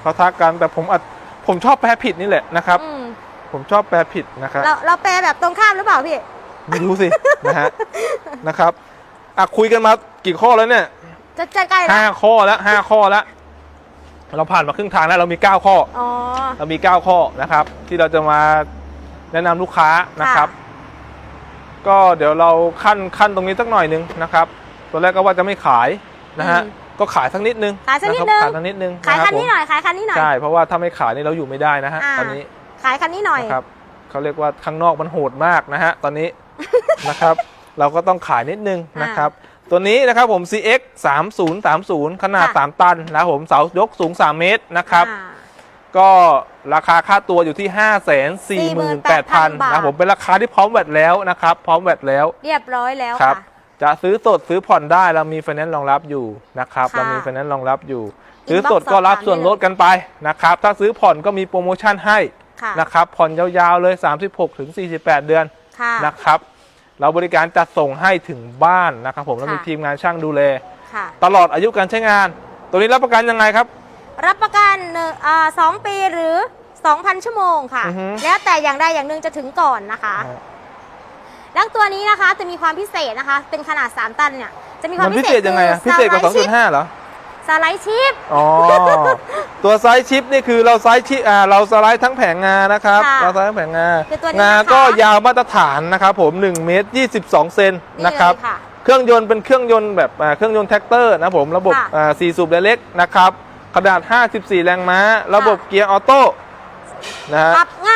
Speaker 1: เขาทักกันแต่ผมอาจ ผมชอบแปลผิดนี่แหละนะครับ
Speaker 2: อืม
Speaker 1: ผมชอบแปลผิดนะครับ
Speaker 2: เราเราแปลแบบตรงข้ามหรือเปล่าพี่
Speaker 1: ไม่รู้สิ นะฮะนะครับอะคุยกันมากี่ข้อแล้วเนี่ย
Speaker 2: จะจะใกล้แล้ว
Speaker 1: ห้าข้อแล้วห้าข้อแล้วเราผ่านมาครึ่งทางแล้วเรามีเก้าข้อ
Speaker 2: อ๋อ
Speaker 1: เรามีเก้าข้อนะครับ ที่เราจะมาแนะนำลูกค้านะครับ ก็เดี๋ยวเราขั้นขั้นตรงนี้สักหน่อยหนึงนะครับตัวแรกก็ว่าจะไม่ขายนะฮะ
Speaker 2: อืม
Speaker 1: ก็ขายสักนิดนึง
Speaker 2: ขายสักนิดะ
Speaker 1: ครับ
Speaker 2: นึง
Speaker 1: ขายสักนิดนึง
Speaker 2: ขายะ
Speaker 1: รับ
Speaker 2: คันนี้
Speaker 1: ผม
Speaker 2: หน่อย ขายคันนี้หน่อย
Speaker 1: ใช่เพราะว่าถ้าไม่ขายนี่เราอยู่ไม่ได้นะฮะ
Speaker 2: อ่า
Speaker 1: ตอนนี้
Speaker 2: ขายคันนี้หน่อย
Speaker 1: นะครับเขาเรียกว่าข้างนอกมันโหดมากนะฮะตอนนี้ นะครับ เราก็ต้องขายนิดนึงนะครับ ตัวนี้นะครับผม CX 3030 ขนาด
Speaker 2: ค่ะ
Speaker 1: 3 ตันนะครับผมเสายกสูง 3 เมตรนะครับ
Speaker 2: อ่า
Speaker 1: ก็ราคาค่าตัวอยู่ที่ 5 4 8 0 0 0
Speaker 2: บาท
Speaker 1: นะครับผมเป็นราคาที่พร้อมแวดแล้วนะครับ พร้อมแวดแล้ว
Speaker 2: เรียบร้อยแล้ว
Speaker 1: ครับ
Speaker 2: ค่ะ
Speaker 1: จะซื้อสดซื้อผ่อนได้เรามีไฟแนนซ์รองรับอยู่นะครับ
Speaker 2: ค่ะ
Speaker 1: เรามีไฟแนนซ์รองรับอยู่
Speaker 2: Inbox
Speaker 1: ซื้อสดก็รับ
Speaker 2: สอบถาม
Speaker 1: ส่วนลดกันไปนะครับ ถ้าซื้อผ่อนก็มีโปรโมชั่นให้
Speaker 2: ค่ะ
Speaker 1: นะครับผ่อนยาวๆเลย 36ถึง48 เดือน
Speaker 2: ค่ะ
Speaker 1: นะครับเราบริการจัดส่งให้ถึงบ้านนะครับผมเรามี
Speaker 2: ค่ะ
Speaker 1: ทีมงานช่างดูแล
Speaker 2: ค่ะ
Speaker 1: ตลอดอายุการใช้งาน ตัวนี้รับประกันยังไงครับ
Speaker 2: รับประกันหนึ่งอ่าสองปีหรือ 2,000 ชั่วโมงค่ะ
Speaker 1: อือฮึ
Speaker 2: แล้วแต่อย่างใดอย่างหนึ่งจะถึงก่อนนะคะ แล้วตัวนี้นะคะจะมีความพิเศษนะคะ เป็นขนาด 3 ตันเนี่ยจะมีความ
Speaker 1: มันพิเศษยังไงอะ
Speaker 2: คือ
Speaker 1: พิเศษกว่า
Speaker 2: สไลด์ชิป
Speaker 1: 2.5เหรอ
Speaker 2: สไลด์ชิป
Speaker 1: อ๋อ ตัวไซส์ชิปนี่คือเราไซส์ชิปอ่าเราสไลด์ทั้งแผงงานะครับ
Speaker 2: ค่ะ
Speaker 1: เราสไลด์ทั้งแผงงา
Speaker 2: คือตัวนี้
Speaker 1: งา
Speaker 2: นะคะ
Speaker 1: ก็ยาวมาตรฐานนะครับผม1เมตร22 เซน
Speaker 2: นี่
Speaker 1: นะครับ
Speaker 2: เลยค่ะ
Speaker 1: เครื่องยนต์เป็นเครื่องยนต์แบบอ่าเครื่องยนต์แท็กเตอร์นะผมระบบ
Speaker 2: ค่ะ
Speaker 1: อ่าสี่สูบเล็กนะครับ ขนาด 54 แรงม้า ระบบเกียร์ออโต้นะฮะ
Speaker 2: ปรับง่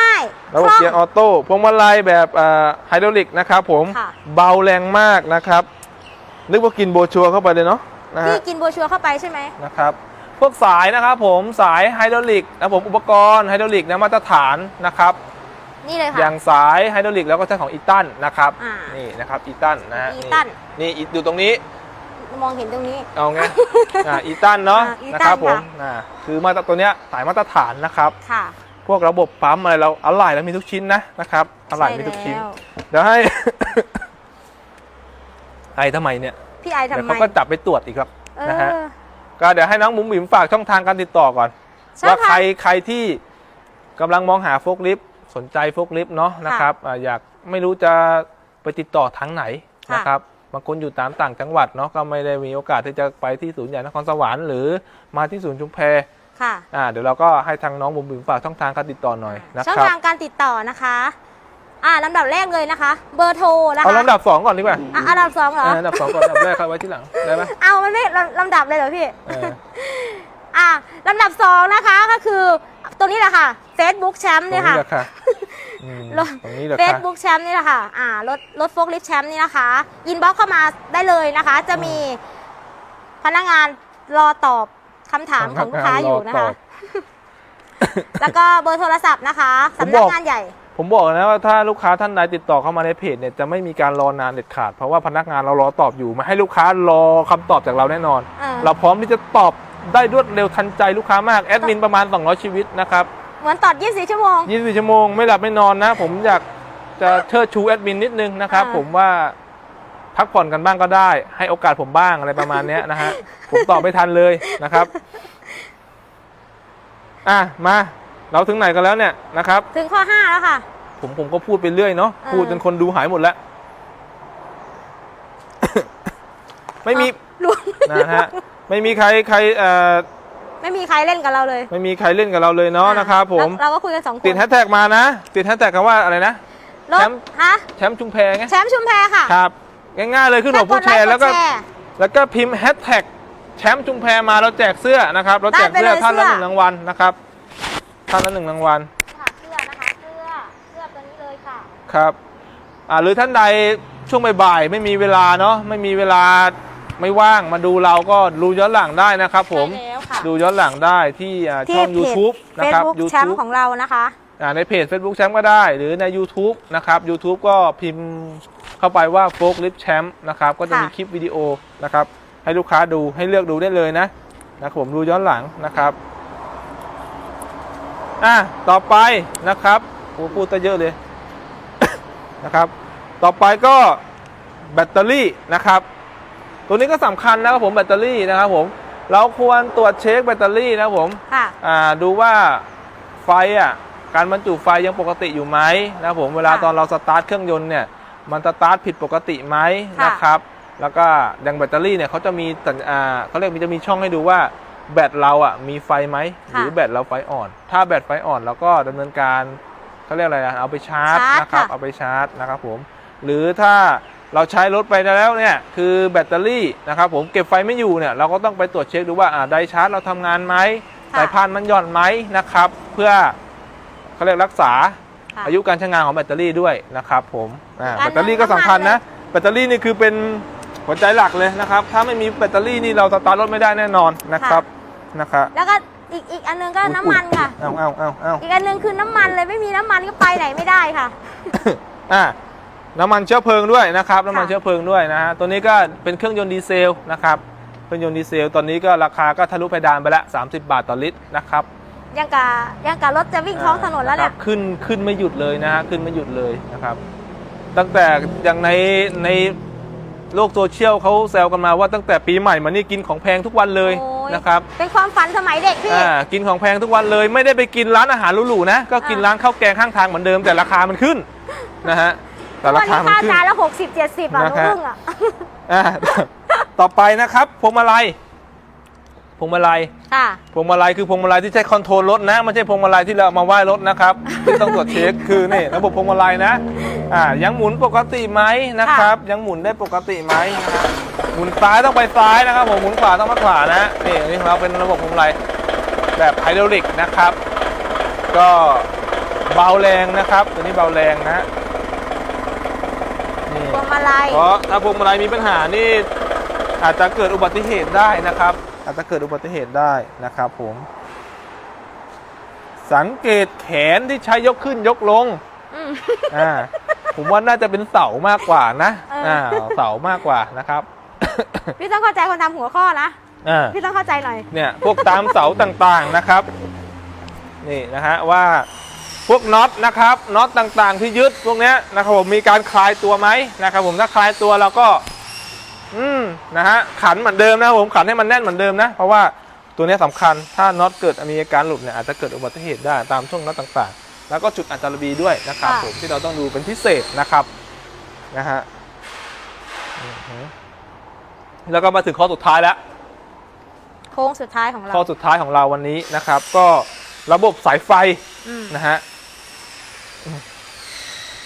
Speaker 2: าย
Speaker 1: ระบบ
Speaker 2: คล่อง
Speaker 1: เกียร์ออโต้พวงมาลัยแบบอ่าไฮดรอลิกนะครับผม
Speaker 2: ค่ะ
Speaker 1: เบาแรงมากนะครับ นึกว่ากินโบรชัวร์เข้าไปเลยเนาะนะฮะ
Speaker 2: พี่กินโบรชัวร์เข้าไปใช่ไหม
Speaker 1: นะครับพวกสายนะครับผมสายไฮดรอลิกนะผมอุปกรณ์ไฮดรอลิกนะมาตรฐานนะครับ
Speaker 2: นี่เลย
Speaker 1: อ
Speaker 2: ค่ะ
Speaker 1: ย่างสายไฮดรอลิกแล้วก็ใช้ของอีตันนะครับ
Speaker 2: อ่า
Speaker 1: นี่นะครับอีตันนะฮะ
Speaker 2: อีตัน
Speaker 1: นี่นี่อยู่ตรงนี้
Speaker 2: มองเห็นตรงนี้
Speaker 1: เอาไงอ่าอีตันเนาะ
Speaker 2: อ่าอีตัน
Speaker 1: นะครับผม
Speaker 2: ค่ะ
Speaker 1: อ่าคือมาตรตัวเนี้ยสายมาตรฐานนะครับ
Speaker 2: ค่ะ
Speaker 1: พ วกระบบปั๊มอะไรเราอะไหล่แล้วมีทุกชิ้นนะนะครับอะไหล่มีทุกชิ้น
Speaker 2: ใแล้ว
Speaker 1: เดี๋ยวให้ ไอ้ทำไมเนี่ย
Speaker 2: พี่ไอทำ
Speaker 1: เดี๋ยว
Speaker 2: ไม
Speaker 1: เขาก็จับไปตรวจอีกครับ
Speaker 2: เอ
Speaker 1: นะฮะ
Speaker 2: อ
Speaker 1: ก็เดี๋ยวให้น้องหมุมหมิมฝากช่องทางการติดต่อก่อน
Speaker 2: ช่อง
Speaker 1: ว่า
Speaker 2: ทาง
Speaker 1: ใครใครที่กำลังมองหาโฟกลิฟต์สนใจโฟกลิฟต์เนาะนะครับอ่าอยากไม่รู้จะไปติดต่อทางไหน
Speaker 2: ค่ะ
Speaker 1: นะครับบางคนอยู่ตามต่างจังหวัดเนาะก็ไม่ได้มีโอกาสที่จะไปที่ศูนย์ใหญ่นครสวรรค์หรือมาที่ศูนย์ชุมแพ
Speaker 2: ค่ะ
Speaker 1: อ่าเดี๋ยวเราก็ให้ทางน้องบุ๋มบิ๋มฝากช่องทางการติดต่อหน่อยนะ
Speaker 2: ช่อง
Speaker 1: ครับ
Speaker 2: ทางการติดต่อนะคะ อ่าลำดับแรกเลยนะคะ เบอร์โทรนะคะ
Speaker 1: เอาลำดับสองก่อนดีกว่า
Speaker 2: อะอันดับสองเหรอ
Speaker 1: เออลำดับสองก่อนลำดับแรกค่อยไว้ที่หลังได้ไหม
Speaker 2: เอามันไม่ลำลำดับเลยเหรอพี่
Speaker 1: เออ
Speaker 2: อ่าลำดับสองนะคะก็คือตัวนี้แหละค่ะ Facebook แชม
Speaker 1: ตร
Speaker 2: ป์
Speaker 1: ง
Speaker 2: เนี่ย
Speaker 1: นี้
Speaker 2: ค่ะ
Speaker 1: แหละค่ะอืม
Speaker 2: รถ
Speaker 1: ตรงนี้แหละ
Speaker 2: เฟ
Speaker 1: ค่ะ
Speaker 2: ซบุ๊กแชมป์นี่แหละค่ะอ่ารถรถโฟกลิฟแชมป์นี่นะคะอินบ็อกเข้ามาได้เลยนะคะ จะมีพนักงานรอตอบ คำถามของลูกค้าอยู่นะ
Speaker 1: รต
Speaker 2: คะ
Speaker 1: บ
Speaker 2: แล้วก็เบอร์โทรศัพท์นะคะ
Speaker 1: ผม
Speaker 2: สำนั
Speaker 1: บ
Speaker 2: ก
Speaker 1: อก
Speaker 2: งานใหญ่
Speaker 1: ผมบอกนะว่าถ้าลูกค้าท่านใดติดต่อเข้ามาในเพจเนี่ยจะไม่มีการรอนานเด็ดขาด เพราะว่าพนักงานเรารอตอบอยู่ไมาให้ลูกค้ารอคำตอบจากเราแน่นอน
Speaker 2: เออ
Speaker 1: เราพร้อมที่จะตอบได้รวดเร็วทันใจลูกค้ามากแอดมินประมาณ 200 ชีวิตนะครับ
Speaker 2: เหมือนตอบ24 ชั่วโมง
Speaker 1: 24 ชั่วโมงไม่หลับไม่นอนนะ ผมอยากจะเชิดชูแอดมินนิดนึงนะครับ
Speaker 2: อ่า
Speaker 1: ผมว่า พักผ่อนกันบ้างก็ได้ ให้โอกาสผมบ้างอะไรประมาณเนี้ยนะฮะ ผมตอบไม่ทันเลยนะครับ อะมา เราถึงไหนกันแล้วเนี่ยนะครับ
Speaker 2: ถึงข้อ5แล้วค่ะ
Speaker 1: ผมผมก็พูดไปเรื่อยเนาะ
Speaker 2: เออ
Speaker 1: พูดจนคนดูหายหมดแล้ว ไม่มี
Speaker 2: รวม
Speaker 1: นะฮะ ไม่มีใครใครเอ่อ
Speaker 2: ไม่มีใครเล่นกับเราเลย
Speaker 1: ไม่มีใครเล่นกับเราเลยเนาะนะครับผม
Speaker 2: เราก็คุยกันสองคน
Speaker 1: ติดแฮชแท็กมานะ ติดแฮชแท็กคำว่าอะไรนะ
Speaker 2: รถ
Speaker 1: แชมป์
Speaker 2: ฮะ
Speaker 1: แชมป์ชุมแพไง
Speaker 2: แชมป์ชุมแพค่ะ
Speaker 1: ครับ ง่ายๆเลยขึ้นหัวผู้แชร์แล้วก็
Speaker 2: ค่ดไค์ดชร์
Speaker 1: แล้วก็พิมพ์แฮชแท็กแชมป์ชุมแพมาเราแจกเสื้อนะครับ เราแจก
Speaker 2: ได้ไป
Speaker 1: เสื้อ
Speaker 2: เลย
Speaker 1: ท่านละ
Speaker 2: เสื้อ
Speaker 1: หนึ่งรางวัลนะครับท่านละหนึ่งรางวัล
Speaker 2: ค่ะเสื้อนะคะเสื้อเสื้อตัวนี้เลยค่ะ
Speaker 1: ครับอ่าหรือท่านใดช่วงบ่ายๆไม่มีเวลาเนาะไม่มีเวลาไม่ว่างมาดูเราก็ดูย้อนหลังได้นะครับ ผม
Speaker 2: ใช่แล้วค่ะ
Speaker 1: ดูย้อนหลังได้ที่อ่า
Speaker 2: ที่
Speaker 1: ช่อง
Speaker 2: เพจ
Speaker 1: YouTube
Speaker 2: เฟ
Speaker 1: นะ
Speaker 2: ซ
Speaker 1: ครับ
Speaker 2: บุ๊กแชมป์ของเรานะคะ
Speaker 1: อ่าในเพจ Facebook แชมป์ก็ได้ หรือใน YouTube นะครับ YouTube ก็พิมพ์ เข้าไปว่าโฟกลิฟแชมป์นะครับก็จะมี
Speaker 2: ค่ะ
Speaker 1: คลิปวิดีโอนะครับให้ลูกค้าดูให้เลือกดูได้เลยนะนะครับผมดูย้อนหลังนะครับอะต่อไปนะครับโอ้พูดซะเยอะเลยนะครับ ต่อไปก็แบตเตอรี่นะครับ ตัวนี้ก็สำคัญนะครับผมแบตเตอรี่นะครับผมเราควรตรวจเช็คแบตเตอรี่นะครับผม
Speaker 2: ค่ะ
Speaker 1: อ่าดูว่าไฟอะการบรรจุไฟยังปกติอยู่ไหมนะครับผมเวลา
Speaker 2: ค่ะ
Speaker 1: ตอนเราสตาร์ทเครื่องยนต์เนี่ย มันสตาร์ทผิดปกติไหม
Speaker 2: ค่ะ
Speaker 1: นะครับ แล้วก็อย่างแบตเตอรี่เนี่ยเขาจะมีสัญอ่าเขาเรียกมันจะมีช่องให้ดูว่าแบตเราอะมีไฟไหมหรือแบตเราไฟอ่อน ถ้าแบตไฟอ่อนเราก็ดำเนินการเขาเรียกอะไรนะเอาไปชาร์จ
Speaker 2: ชาร์จ
Speaker 1: นะครับ
Speaker 2: ค่ะ
Speaker 1: เอาไปชาร์จนะครับผมหรือถ้าเราใช้รถไปแล้วเนี่ยคือแบตเตอรี่นะครับผมเก็บไฟไม่อยู่เนี่ยเราก็ต้องไปตรวจเช็คดูว่าอ่าไดชาร์จเราทำงานไหม
Speaker 2: ค่ะ
Speaker 1: สายพานมันหย่อนไหมนะครับ เพื่อเขาเรียกรักษา
Speaker 2: ค่ะ
Speaker 1: อายุการใช้งานของแบตเตอรี่ด้วยนะครับผมอ่า
Speaker 2: อั
Speaker 1: แบ
Speaker 2: น
Speaker 1: ตเตอรี่ก็สำคัญนะ
Speaker 2: น้ำมัน
Speaker 1: แบตเตอรี่นี่คือเป็นหัวใจหลักเลยนะครับ ถ้าไม่มีแบตเตอรี่นี่เราสตาร์ทรถไม่ได้แน่นอนนะครับนะครับ
Speaker 2: แล้วก็อีกอีกอันนึงก็น้ำมันค่ะ
Speaker 1: เอาเอาเอาเอา
Speaker 2: อีกอันนึงคือน้ำมันเลยไม่มีน้ำมันก็ไปไหนไม่ได้ค่ะ
Speaker 1: อ่าน้ำมันเชื้อเพลิงด้วยนะครับน้ำมัน
Speaker 2: ค่ะ
Speaker 1: เชื้อเพลิงด้วยนะฮะตัวนี้ก็เป็นเครื่องยนต์ดีเซลนะครับเครื่องยนต์ดีเซลตอนนี้ก็ราคาก็ทะลุเพดานไปแล้ว30 บาทต่อลิตรนะครับ
Speaker 2: ยังกะยังกะรถจะวิ่งท้องถนนแล้วเนี่ย
Speaker 1: ครับขึ้นขึ้นไม่หยุดเลยนะฮะขึ้นไม่หยุดเลยนะครับ ตั้งแต่อย่างในในโลกโซเชียลเขาแซวกันมาว่าตั้งแต่ปีใหม่มานี่กินของแพงทุกวันเลย
Speaker 2: โอ้ย
Speaker 1: นะครับ
Speaker 2: เป็นความฝันสมัยเด็กพี่
Speaker 1: อ่ากินของแพงทุกวันเลยไม่ได้ไปกินร้านอาหารหรูๆนะ ก็กิน
Speaker 2: อ่า
Speaker 1: ร้านข้าวแกงข้างทางเหมือนเดิมแต่ราคามันขึ้นนะฮะแต่รา
Speaker 2: วัน
Speaker 1: คา
Speaker 2: นี้
Speaker 1: มัน
Speaker 2: ค่า
Speaker 1: ขึ้น
Speaker 2: จานละหกสิบเจ็ดสิบอะ
Speaker 1: นะ
Speaker 2: ลูก
Speaker 1: ฮะ
Speaker 2: พึ่งอะ
Speaker 1: อ่าต่อไปนะครับพวงมาลัย พวงมาลัย
Speaker 2: ค่ะ
Speaker 1: พวงมาลัยคือพวงมาลัยที่ใช้คอนโทรลรถนะไม่ใช่พวงมาลัยที่เราเอามาไหว้รถนะครับที่ต้องตรวจเช็คคือนี่ระบบพวงมาลัยนะอ่ายังหมุนปกติไหมนะครับ ยังหมุนได้ปกติไหมนะฮะหมุนซ้ายต้องไปซ้ายนะครับผมหมุนขวาต้องไปขวานะนี่อันนี่ของเราเป็นระบบพวงมาลัยแบบไฮดรอลิกนะครับ ก็เบาแรงนะครับตัวนี้เบาแรงนะนี่
Speaker 2: พวงมาลัย
Speaker 1: เพราะถ้าพวงมาลัยมีปัญหานี่อาจจะเกิดอุบัติเหตุได้นะครับ อาจจะเกิดอุบัติเหตุได้นะครับผม สังเกตแขนที่ใช้ยกขึ้นยกลง
Speaker 2: อืม
Speaker 1: อ่าผมว่าน่าจะเป็นเสามากกว่านะ
Speaker 2: เอออ่
Speaker 1: อ่าเสามากกว่านะครับ
Speaker 2: พี่ต้องเข้าใจคนทำหัวข้อนะ
Speaker 1: อ่า
Speaker 2: พี่ต้องเข้าใจหน่อย
Speaker 1: เนี่ย พวกตามเสาต่างๆนะครับ นี่นะฮะว่าพวกน็อตนะครับน็อตต่างๆ ที่ยึดพวกเนี้ยนะครับผมมีการคลายตัวไหมนะครับผมถ้าคลายตัวเราก็ อืมนะฮะขันเหมือนเดิมนะครับผมขันให้มันแน่นเหมือนเดิมนะ เพราะว่าตัวเนี้ยสำคัญถ้าน็อตเกิดมีอาการหลุดเนี่ยอาจจะเกิดอุบัติเหตุได้ตามช่วงน็อตต่างๆ แล้วก็จุดอันตรบีด้วยนะครับ
Speaker 2: ค่ะ
Speaker 1: ผมที่เราต้องดูเป็นพิเศษนะครับนะฮะอือหือแล้วก็มาถึงข้อสุดท้ายแล้ว
Speaker 2: โค้งสุดท้ายของเรา
Speaker 1: ข้อสุดท้ายของเราวันนี้นะครับ ก็ระบบสายไฟ
Speaker 2: อืม
Speaker 1: นะฮะอืม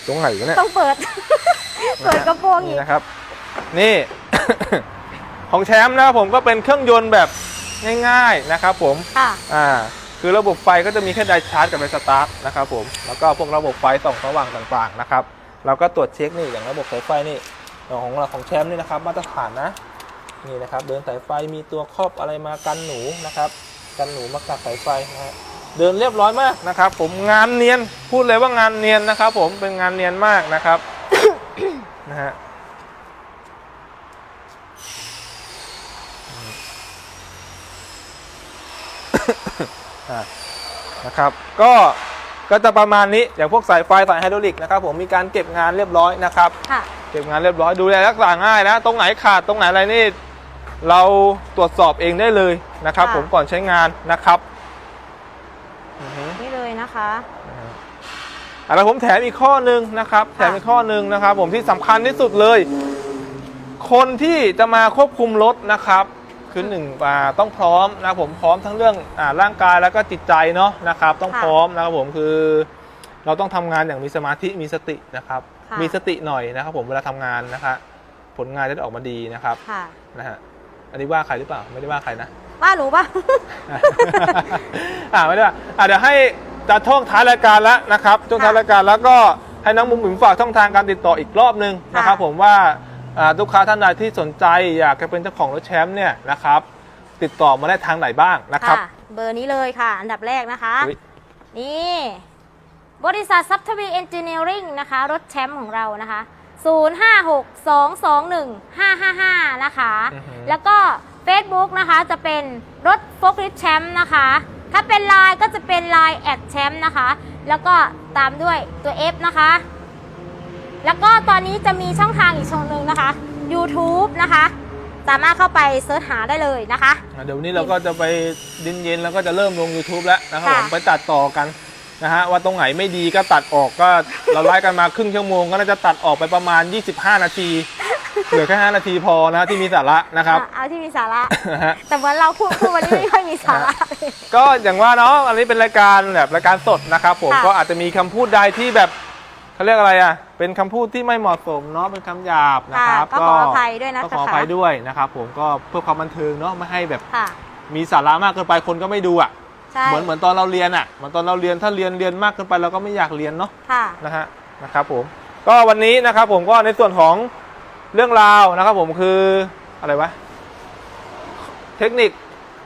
Speaker 1: ตรงไหนวะเนี่ย
Speaker 2: ต้องเปิด เปิดกระโปรงอี
Speaker 1: นี่
Speaker 2: ก
Speaker 1: นะครับ นี่ ของแชมป์นะครับผมก็เป็นเครื่องยนต์แบบง่ายๆนะครับผม
Speaker 2: ค่ะ
Speaker 1: อ่าคือระบบไฟก็จะมีแค่ไดชาร์จกับไดสตาร์ทนะครับผมแล้วก็พวกระบบไฟส่องสว่างต่างๆนะครับเราก็ตรวจเช็คนี่อย่างระบบสายไฟนี่ของเราของแชมป์นี่นะครับ มาตรฐานนะนี่นะครับ เดินสายไฟมีตัวครอบอะไรมากันหนูนะครับ กันหนูมากัดสายไฟนะฮะเดินเรียบร้อยมากนะครับ ผมงานเนียนพูดเลยว่างานเนียนนะครับ ผมเป็นงานเนียนมากนะครับนะฮะ นะครับ ก็ก็จะประมาณนี้อย่างพวกสายไฟสายไฮดรอลิกนะครับ ผมมีการเก็บงานเรียบร้อยนะครับ
Speaker 2: ค่ะ
Speaker 1: เก็บงานเรียบร้อยดูแลรักษาง่ายนะตรงไหนขาดตรงไหนอะไรนี่เราตรวจสอบเองได้เลยนะครับ
Speaker 2: ค่ะ
Speaker 1: ผมก่อนใช้งานนะครับอือฮึ
Speaker 2: นี่เลยนะคะ
Speaker 1: อะแล้วผมแถมอีกข้อหนึ่งนะครับ แถมอีกข้อหนึ่งนะครับ ผมที่สำคัญที่สุดเลยคคนที่จะมาควบคุมรถนะครับ คือหนึ่งอ่าต้องพร้อมนะครับผมพร้อมทั้งเรื่องอาร่างกายแล้วก็จิตใจเนาะนะครับ ต้อง
Speaker 2: ค่ะ
Speaker 1: พร้อมนะครับผมคือ เราต้องทำงานอย่างมีสมาธิมีสตินะครับ
Speaker 2: ค่ะ
Speaker 1: มีสติหน่อยนะครับ ผมเวลาทำงานนะครับผลงานจะได้ออกมาดีนะครับ
Speaker 2: ค่ะ
Speaker 1: นะฮะอันนี้ว่าใครหรือเปล่าไม่ได้ว่าใครนะ
Speaker 2: ว่าหนูปะ
Speaker 1: อ่าไม่ได้ว่าอ่าเดี๋ยวให้จะช่วงท้ายรายการแล้วนะครับช่วงท้ายรายการแล้วก็ให้น้องมุมหมิมฝากช่องทางการติดต่ออีกรอบนึงนะครับ
Speaker 2: ค่ะ
Speaker 1: ผมว่าอ่า ลูกค้าท่านใดที่สนใจอยากจะเป็นเจ้าของรถแชมป์เนี่ยนะครับ ติดต่อมาได้ทางไหนบ้างนะครับ
Speaker 2: ค่ะเบอร์นี้เลยค่ะ อันดับแรกนะคะ
Speaker 1: อุ๊ย
Speaker 2: นี่ บริษัทซับทวีเอนจิเนียริงนะคะ รถแชมป์ของเรานะคะ 0562215555นะคะ
Speaker 1: อือหือ
Speaker 2: แล้วก็ Facebook นะคะจะเป็นรถโฟกลิ t แชมป์นะคะ ถ้าเป็นไลน์ก็จะเป็นไลน์แอดแชมป์นะคะ แล้วก็ตามด้วยตัว F นะคะ แล้วก็ตอนนี้จะมีช่องทางอีกช่องหนึ่งนะคะ YouTube นะคะ สามารถเข้าไปเสิร์ชหาได้เลยนะคะ
Speaker 1: อ่าเดี๋ยวนี้เราก็จะไปดินเย็นแล้วก็จะเริ่มลง YouTube แล้วนะครับ
Speaker 2: ค่ะ
Speaker 1: ผมไปตัดต่อกันนะฮะว่าตรงไหนไม่ดีก็ตัดออกก็ เราไล่กันมาครึ่งชั่วโมงก็น่าจะตัดออกไปประมาณ 25 นาที เหลือแค่5นาทีพอนะที่มีสาระนะครับ
Speaker 2: อะเอาที่มีสาระ
Speaker 1: นะฮะ
Speaker 2: แต่เหมือนเราพูดพูดวันนี้ไม่ค่อยมีสาระเลย
Speaker 1: ก็อย่างว่าเนาะอันนี้เป็นรายการแบบรายการสดนะครับผม
Speaker 2: ค่ะ
Speaker 1: ก็อาจจะมีคำพูดใดที่แบบเขาเรียกอะไรอะ เป็นคำพูดที่ไม่เหมาะสมเนาะเป็นคำหยาบนะ
Speaker 2: ค่ะ
Speaker 1: ครับ
Speaker 2: ก็ขออภัยด้วยนะ
Speaker 1: ก็
Speaker 2: คะ
Speaker 1: ขออภัยด้วยนะครับ ผมก็เพื่อความบันเทิงเนาะไม่ให้แบบ
Speaker 2: ค่ะ
Speaker 1: มีสาระมากเกินไปคนก็ไม่ดูอะ
Speaker 2: ใช่
Speaker 1: เหมือนเหมือนตอนเราเรียนอะเหมือนตอนเราเรียนถ้าเรียนเรียนมากเกินไปเราก็ไม่อยากเรียนเนาะ
Speaker 2: ค่ะ
Speaker 1: นะฮะนะครับผมก็วันนี้นะครับผมก็ในส่วนของเรื่องราวนะครับผมคืออะไรวะเทคนิค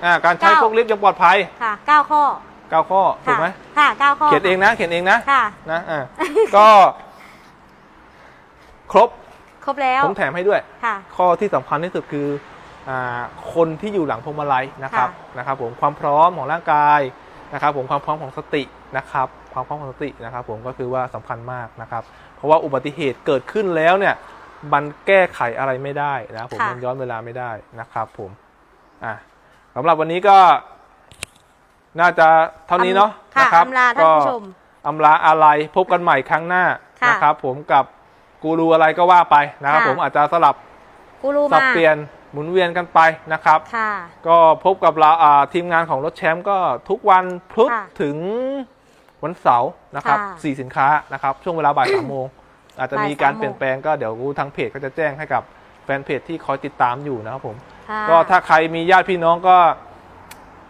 Speaker 1: อ่าการใช้
Speaker 2: เก้า
Speaker 1: พวกลิฟต์อย่างปลอดภัย
Speaker 2: ค่ะเก้าข้อ
Speaker 1: เก้าข้อถูก
Speaker 2: ค่ะ
Speaker 1: ไหม
Speaker 2: ค่ะเก้าข้อ
Speaker 1: เขียนเองนะเขียนเองนะ
Speaker 2: ค่ะ
Speaker 1: นะอ่า ก็ ครบ
Speaker 2: ครบแล้ว
Speaker 1: ผมแถมให้ด้วย
Speaker 2: ค่ะ
Speaker 1: ข้อที่สำคัญที่สุดคืออาคนที่อยู่หลังพวงมาลัยนะครับ
Speaker 2: ค่ะ
Speaker 1: นะครับ ผมความพร้อมของร่างกายนะครับ ผมความพร้อมของสตินะครับ ความพร้อมของสตินะครับ ผมก็คือว่าสำคัญมากนะครับ เพราะว่าอุบัติเหตุเกิดขึ้นแล้วเนี่ยมันแก้ไขอะไรไม่ได้นะครับผม
Speaker 2: ค่ะ
Speaker 1: มันย้อนเวลาไม่ได้นะครับ ผมอะสำหรับวันนี้ก็ น่าจะเท่านี้เนาะ
Speaker 2: ค่ะ
Speaker 1: นะครับ
Speaker 2: อำลาท่านผู้ชม
Speaker 1: ก็ อำลาอะไรพบกันใหม่ครั้งหน้า
Speaker 2: ค่ะ
Speaker 1: นะครับ ผมกับ กูรูอะไรก็ว่าไปนะครับ
Speaker 2: ค่ะ
Speaker 1: ผมอาจจะสลับ
Speaker 2: กูรู
Speaker 1: สับ
Speaker 2: มา
Speaker 1: เปลี่ยนหมุนเวียนกันไปนะครับ
Speaker 2: ค่ะ
Speaker 1: ก็พบกับเราอ่าทีมงานของรถแชมป์ก็ทุกวันพุธ
Speaker 2: ค่ะ
Speaker 1: ถึงวันเสาร์นะครับ
Speaker 2: ค่ะ
Speaker 1: สี่สินค้านะครับ ช่วงเวลาบ่าย สามโมงอาจจะมีการ
Speaker 2: บ่ายสามโมง
Speaker 1: เปลี่ยนแปลงก็เดี๋ยวทางเพจก็จะแจ้งให้กับแฟนเพจที่คอยติดตามอยู่นะครับผม
Speaker 2: ค่ะ
Speaker 1: ก็ถ้าใครมีญาติพี่น้องก็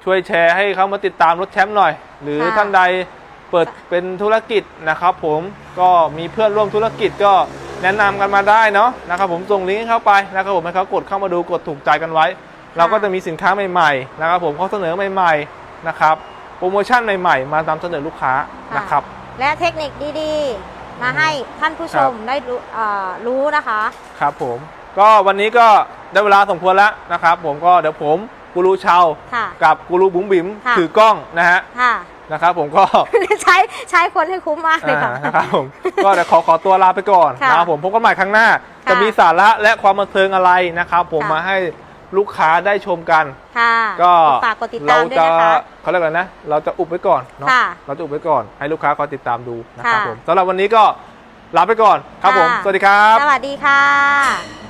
Speaker 1: ช่วยแชร์ให้เขามาติดตามรถแชมป์หน่อย หรือ
Speaker 2: ค่ะ
Speaker 1: ท่านใด เปิดเป็นธุรกิจนะครับ ผมก็มีเพื่อนร่วมธุรกิจก็แนะนำกันมาได้เนาะนะครับ ผมส่งลิงก์ให้เขาไปนะครับผมให้เขากดเข้ามาดูกดถูกใจกันไว้ เราก็จะมีสินค้าใหม่ๆนะครับ ผมข้อเสนอใหม่ๆนะครับโปรโมชั่นใหม่ๆ มานำเสนอลูกค้านะครับ
Speaker 2: และเทคนิคดีๆ มาให้ท่านผู้ชมได้รู้เอ่อรู้นะคะ
Speaker 1: ครับผมก็วันนี้ก็ได้เวลาสมควรแล้วนะครับ ผมก็เดี๋ยวผมกูรูชาว
Speaker 2: ค่ะ
Speaker 1: กับกูรูบุ๋มบิ๋ม
Speaker 2: ค่ะ
Speaker 1: ถือกล้องนะฮะ
Speaker 2: ค่ะ
Speaker 1: นะครับผมก็
Speaker 2: ใช้ใช้คนให้คุ้มมากเลย
Speaker 1: อ่า
Speaker 2: ค่ะ
Speaker 1: นะครับผมก็เดี๋ยวขอขอตัวลาไปก่อน
Speaker 2: ค่ะ
Speaker 1: นะครับผมพบกันใหม่ครั้งหน้า
Speaker 2: ค่ะ
Speaker 1: จะมีสาระและความบันเทิงอะไรนะครับผม
Speaker 2: ค่ะ
Speaker 1: มาให้ลูกค้าได้ชมกัน
Speaker 2: ค่ะ
Speaker 1: ก็
Speaker 2: ฝากกดติด
Speaker 1: เรา
Speaker 2: ตามด้วย
Speaker 1: จะ
Speaker 2: นะคะ
Speaker 1: เขาเรียกอะไรนะ เราจะอุบไว้ก่อนเนาะ
Speaker 2: ค่ะ
Speaker 1: เราจะอุบไว้ก่อนให้ลูกค้าคอยติดตามดูนะครับ
Speaker 2: ค่ะ
Speaker 1: ผมสำหรับวันนี้ก็ลาไปก่อนครับผม
Speaker 2: ค่ะ
Speaker 1: สวัสดีครับ
Speaker 2: สวัสดีค่ะ